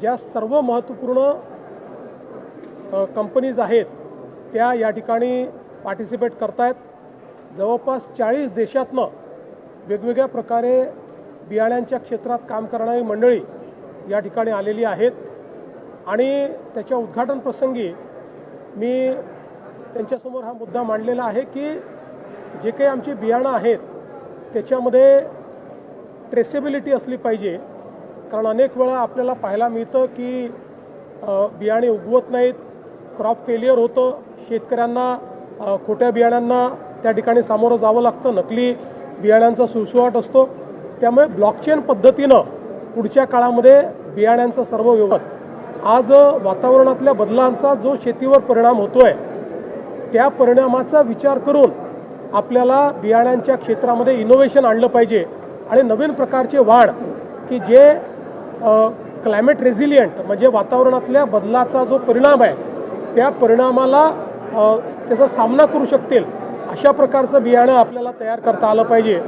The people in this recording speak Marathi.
ज्या सर्व महत्त्वपूर्ण कंपनीज आहेत त्या या ठिकाणी पार्टिसिपेट करतायत. जवळपास चाळीस देशातनं वेगवेगळ्या प्रकारे बियाण्यांच्या क्षेत्रात काम करणारी मंडळी या ठिकाणी आलेली आहेत. आणि त्याच्या उद्घाटन प्रसंगी मी त्यांच्यासमोर हा मुद्दा मांडलेला आहे की जे काही आमची बियाणं आहेत त्याच्यामध्ये ट्रेसेबिलिटी असली पाहिजे. कारण अनेक वेळा आपल्याला पाहायला मिळतं की बियाणे उगवत नाहीत क्रॉप फेलियर होतं शेतकऱ्यांना खोट्या बियाण्यांना त्या ठिकाणी सामोरं जावं लागतं नकली बियाण्यांचा सुळसुवाट असतो. त्यामुळे ब्लॉकचेन पद्धतीनं पुढच्या काळामध्ये बियाण्यांचा सर्व व्यवहार आज वातावरणातल्या बदलांचा जो शेतीवर परिणाम होतोय त्या परिणामाचा विचार करून आपल्याला बियाण्यांच्या क्षेत्रामध्ये इनोव्हेशन आणलं पाहिजे. आणि नवीन प्रकारचे वाढ की जे क्लायमेट रेझिलियंट म्हणजे वातावरणातल्या बदलाचा जो परिणाम आहे त्या परिणामाला त्याचा सामना करू शकतील अशा प्रकारचं बियाणं आपल्याला तयार करता आलं पाहिजे.